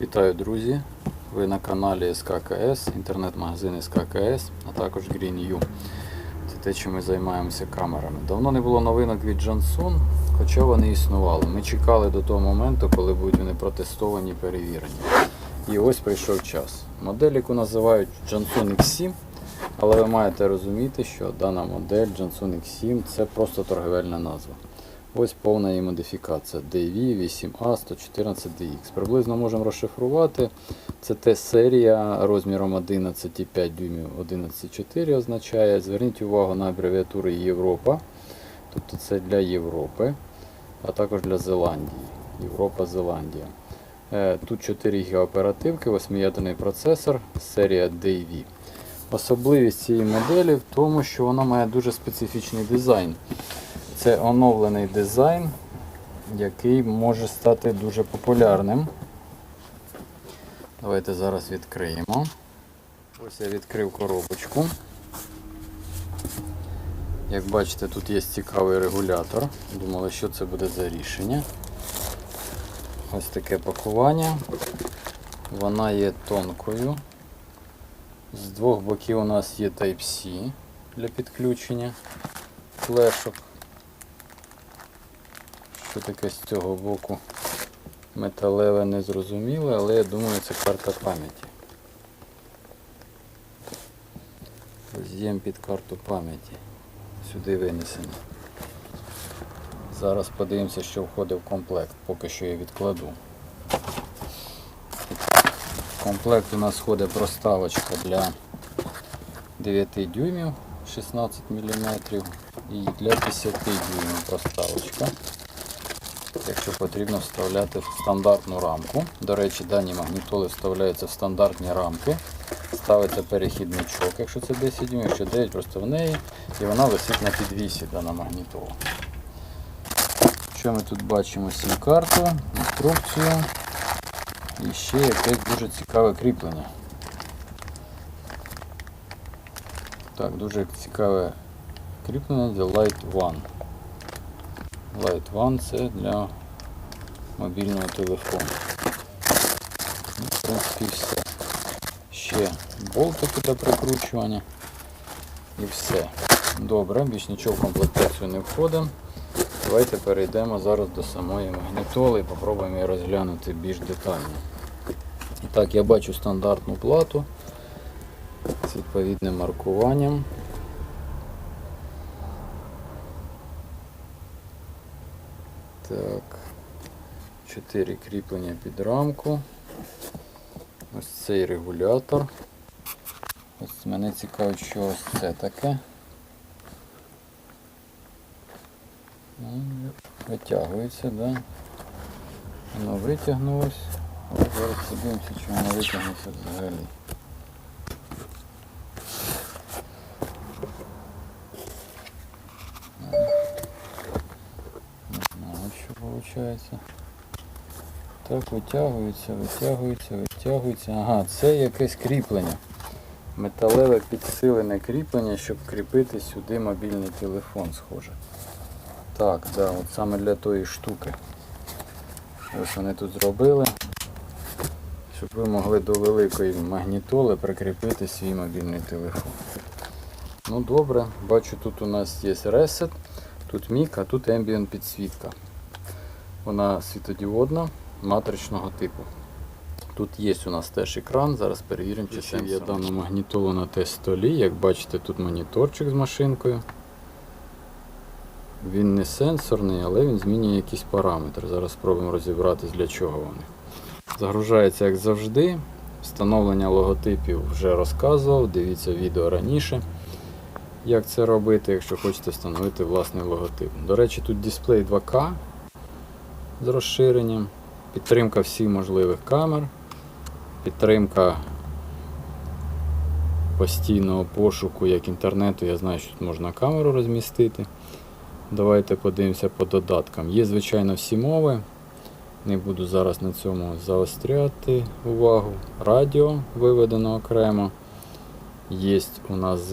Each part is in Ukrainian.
Вітаю, друзі! Ви на каналі СККС, інтернет-магазин СККС, а також GreenU. Це те, чим ми займаємося камерами. Давно не було новинок від Jansun, хоча вони існували. Ми чекали до того моменту, коли будуть вони протестовані, перевірені. І ось прийшов час. Модель, яку називають Jansun X7, але ви маєте розуміти, що дана модель Jansun X7 це просто торговельна назва. Ось повна її модифікація DV 8A114DX. Приблизно можемо розшифрувати. Це те серія розміром 11,5 дюймів 11,4 означає. Зверніть увагу на абревіатури Європа. Тобто це для Європи, а також для Зеландії. Європа, Зеландія. Е, Тут 4 ГБ оперативки, 8-ядерний процесор, серія DV. Особливість цієї моделі в тому, що вона має дуже специфічний дизайн. Це оновлений дизайн, який може стати дуже популярним. Давайте зараз відкриємо. Ось я відкрив коробочку. Як бачите, тут є цікавий регулятор. Думали, що це буде за рішення. Ось таке пакування. Вона є тонкою. З двох боків у нас є Type-C для підключення флешок. Що таке з цього боку металеве не зрозуміло, але я думаю це карта пам'яті. Роз'єм під карту пам'яті. Сюди винесено. Зараз подивимося, що входить в комплект, поки що я відкладу. В комплект у нас входить проставочка для 9 дюймів 16 мм і для 10 дюймів проставочка. Якщо потрібно вставляти в стандартну рамку. До речі, дані магнітоли вставляються в стандартні рамки. Ставиться перехідничок, якщо це 10 дюймів, якщо 9 просто в неї, і вона висить на підвісі дана магнітола. Що ми тут бачимо? Сім-карту, інструкцію і ще якесь дуже цікаве кріплення. Так, дуже цікаве кріплення для Light One. Light One це для мобільного телефону. Ну, В принципі, все. Ще болтики для прикручування. І все. Добре, більш нічого в комплектацію не входить. Давайте перейдемо зараз до самої магнітоли і попробуємо її розглянути більш детально. Так, я бачу стандартну плату з відповідним маркуванням. Так, чотири кріплення під рамку. Ось цей регулятор. Ось мене цікавить, що ось це таке. Ну, Витягується, да? Воно витягнулось. Зараз подивимося, чи воно витягнеться взагалі. Не знаю, що виходить. Так, витягується, витягується, витягується. Ага, це якесь кріплення. Металеве підсилене кріплення, щоб кріпити сюди мобільний телефон, схоже. Так, да, от саме для тої штуки. Ось вони тут зробили. Щоб ви могли до великої магнітоли прикріпити свій мобільний телефон. Ну добре, бачу тут у нас є ресет, тут мік, а тут ambient підсвітка. Вона світодіодна, матричного типу. Тут є у нас теж екран, зараз перевіримо, чи це є дану магнітолу на тест-столі. Як бачите, тут моніторчик з машинкою. Він не сенсорний, але він змінює якісь параметри. Зараз спробуємо розібратись, для чого вони. Загружається, як завжди. Встановлення логотипів вже розказував. Дивіться відео раніше, як це робити, якщо хочете встановити власний логотип. До речі, тут дисплей 2К з розширенням, підтримка всіх можливих камер, підтримка постійного пошуку як інтернету. Я знаю, що тут можна камеру розмістити. Давайте подивимося по додаткам. Є, звичайно, всі мови. Не буду зараз на цьому заостряти увагу. Радіо виведено окремо. Є у нас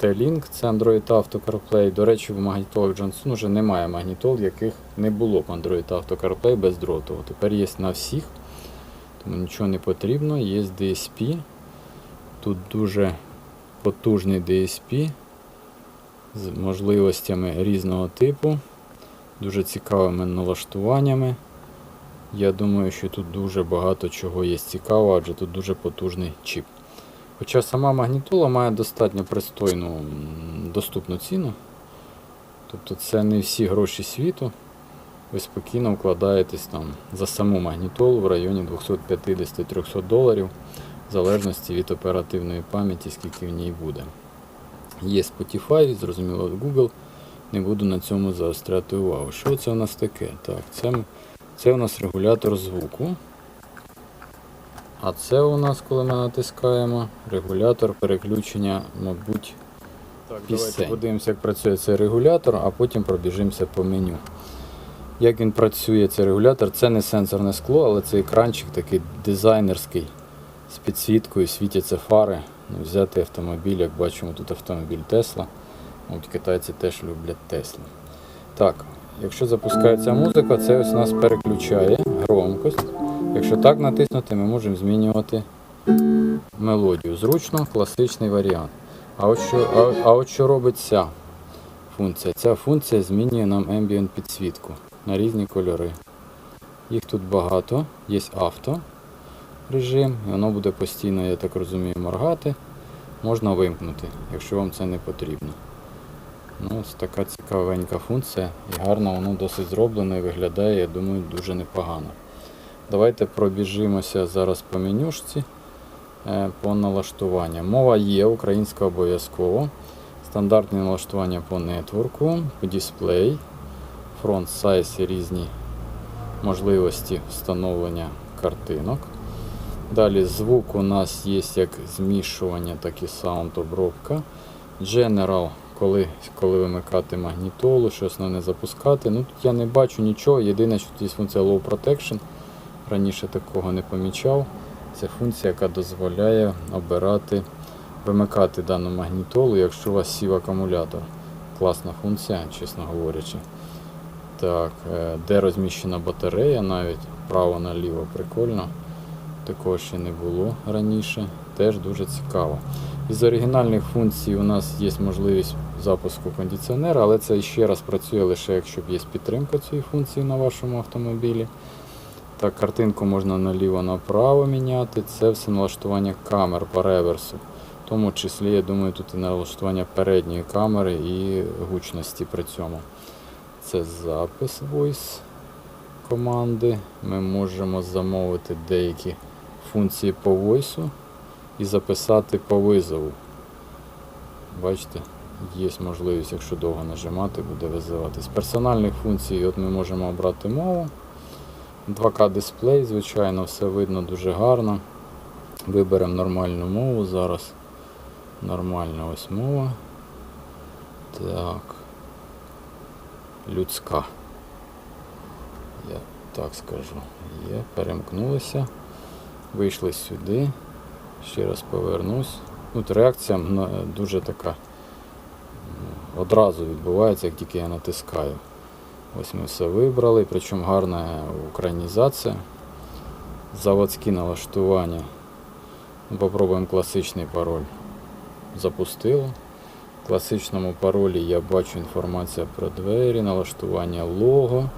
T-Link, це Android Auto CarPlay. До речі, в магнітолах Johnson вже немає магнітол, яких не було б Android Auto CarPlay бездротово. Тепер є на всіх. тому нічого не потрібно. Є DSP. Тут дуже потужний DSP з можливостями різного типу, дуже цікавими налаштуваннями. Я думаю, що тут дуже багато чого є цікавого, адже тут дуже потужний чіп. Хоча сама магнітола має достатньо пристойну доступну ціну. Тобто це не всі гроші світу. Ви спокійно вкладаєтесь там за саму магнітолу в районі 250-300 доларів, в залежності від оперативної пам'яті, скільки в ній буде. Є Spotify, зрозуміло, Google. Не буду на цьому заостряти увагу. Що це у нас таке? Так, це, це у нас регулятор звуку. А це у нас, коли ми натискаємо, регулятор переключення, мабуть, Так, пісень. давайте Подивимося, як працює цей регулятор, а потім пробіжимося по меню. Як він працює, цей регулятор, це не сенсорне скло, але це екранчик такий дизайнерський з підсвіткою, світяться фари. Ну, взяти автомобіль, як бачимо, тут автомобіль Тесла. От китайці теж люблять Теслу. Так, якщо запускається музика, це ось нас переключає громкость. Якщо так натиснути, ми можемо змінювати мелодію. Зручно, класичний варіант. А от що, а, а от що робить ця функція? Ця функція змінює нам ambient підсвітку на різні кольори. Їх тут багато. Є авто режим, і воно буде постійно, я так розумію, моргати. Можна вимкнути, якщо вам це не потрібно. Ну, ось така цікавенька функція і гарно воно досить зроблено і виглядає, я думаю, дуже непогано. Давайте пробіжимося зараз по менюшці е, по налаштуванням. Мова є, українська обов'язково. Стандартні налаштування по нетворку, по дисплей, фронт сайз і різні можливості встановлення картинок. Далі звук у нас є як змішування, так і саунд обробка. General, коли, коли вимикати магнітолу, щось не запускати. Ну тут я не бачу нічого. Єдине, що тут є функція Low Protection. Раніше такого не помічав. Це функція, яка дозволяє обирати, вимикати дану магнітолу, якщо у вас сів акумулятор. Класна функція, чесно говорячи. Так, е, де розміщена батарея, навіть право-наліво прикольно. Такого ще не було раніше. Теж дуже цікаво. Із оригінальних функцій у нас є можливість запуску кондиціонера, але це ще раз працює лише якщо є підтримка цієї функції на вашому автомобілі. Так, картинку можна наліво-направо міняти. Це все налаштування камер по реверсу. В тому числі, я думаю, тут і налаштування передньої камери і гучності при цьому. Це запис voice команди. Ми можемо замовити деякі функції по voice і записати по визову. Бачите, є можливість, якщо довго нажимати, буде визивати. З персональних функцій от ми можемо обрати мову. 2К дисплей, звичайно, все видно дуже гарно. Виберемо нормальну мову зараз. Нормальна ось мова. Так. Людська. Я так скажу. Є, перемкнулися. Вийшли сюди. Ще раз повернусь. Тут реакція дуже така одразу відбувається, як тільки я натискаю. Ось ми все вибрали, причому гарна українізація. Заводські налаштування. Ну, Попробуємо класичний пароль. Запустило. В класичному паролі я бачу інформація про двері, налаштування лого.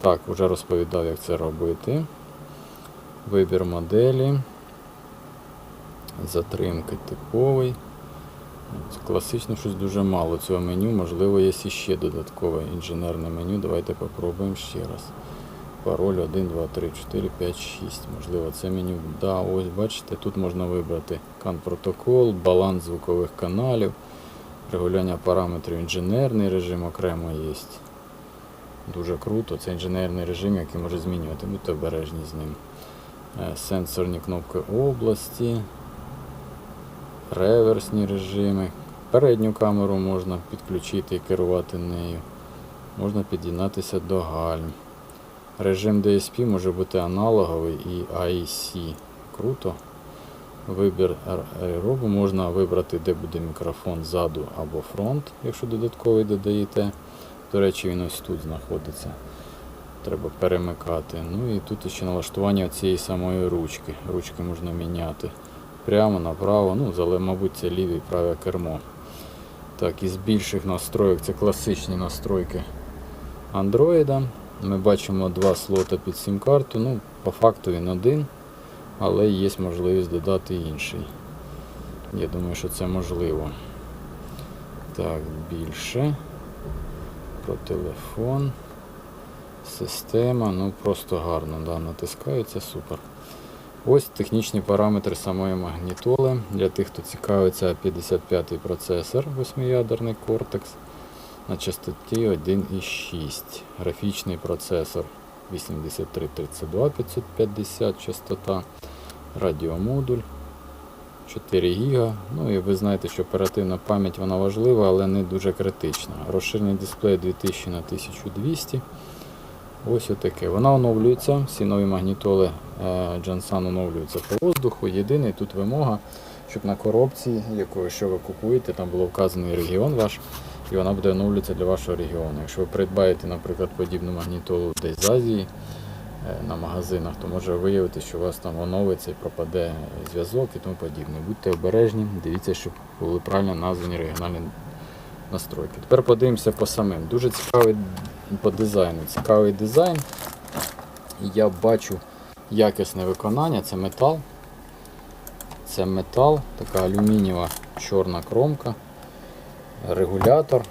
Так, вже розповідав, як це робити. Вибір моделі. Затримки типовий. Класично щось дуже мало цього меню, можливо, є ще додаткове інженерне меню. Давайте попробуємо ще раз. Пароль 1, 2, 3, 4, 5, 6. Можливо, це меню. Да, ось бачите, тут можна вибрати CAN протокол, баланс звукових каналів, регулювання параметрів, інженерний режим окремо є. Дуже круто. Це інженерний режим, який може змінювати. Будьте обережні з ним. Е, Сенсорні кнопки області, реверсні режими. Передню камеру можна підключити і керувати нею. Можна під'єднатися до гальм. Режим DSP може бути аналоговий і IC. Круто. Вибір аеробу можна вибрати, де буде мікрофон ззаду або фронт, якщо додатковий додаєте. До речі, він ось тут знаходиться. треба перемикати. Ну і тут ще налаштування цієї самої ручки. Ручки можна міняти прямо, направо, ну, але, мабуть, це ліве і праве кермо. Так, із більших настроїк це класичні настройки Android. Ми бачимо два слота під сім-карту. Ну, по факту він один, але є можливість додати інший. Я думаю, що це можливо. Так, більше. Про телефон. Система, ну просто гарно, да, натискається, супер. Ось технічні параметри самої магнітоли. Для тих, хто цікавиться, 55-й процесор, 8-ядерний Cortex на частоті 1,6. Графічний процесор 8332 550 частота, радіомодуль 4 ГБ. Ну і ви знаєте, що оперативна пам'ять вона важлива, але не дуже критична. Розширений дисплей 2000 на 1200. Ось отаке. Вона оновлюється. Всі нові магнітоли Jansan оновлюються по воздуху. Єдиний тут вимога, щоб на коробці, якою що ви купуєте, там було вказаний регіон ваш, і вона буде оновлюватися для вашого регіону. Якщо ви придбаєте, наприклад, подібну магнітолу десь з Азії е, на магазинах, то може виявити, що у вас там оновиться і пропаде зв'язок і тому подібне. Будьте обережні, дивіться, щоб були правильно названі регіональні настройки. Тепер подивимося по самим. Дуже цікавий по дизайну. Цікавий дизайн. Я бачу якісне виконання, це метал. Це метал, така алюмінієва чорна кромка, регулятор.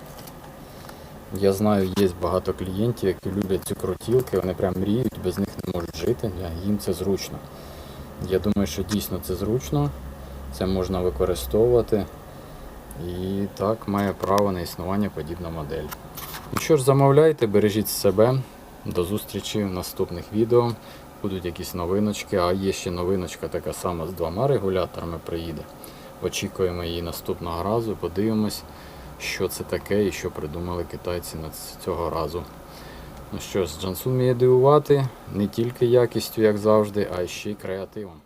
Я знаю, є багато клієнтів, які люблять ці крутілки, вони прям мріють, без них не можуть жити, їм це зручно. Я думаю, що дійсно це зручно, це можна використовувати. І так має право на існування подібна модель. Ну що ж, замовляйте, бережіть себе. До зустрічі в наступних відео. Будуть якісь новиночки, а є ще новиночка така сама з двома регуляторами приїде. Очікуємо її наступного разу, подивимось, що це таке і що придумали китайці на цього разу. Ну що ж, Джансун вміє дивувати не тільки якістю, як завжди, а й ще й креативом.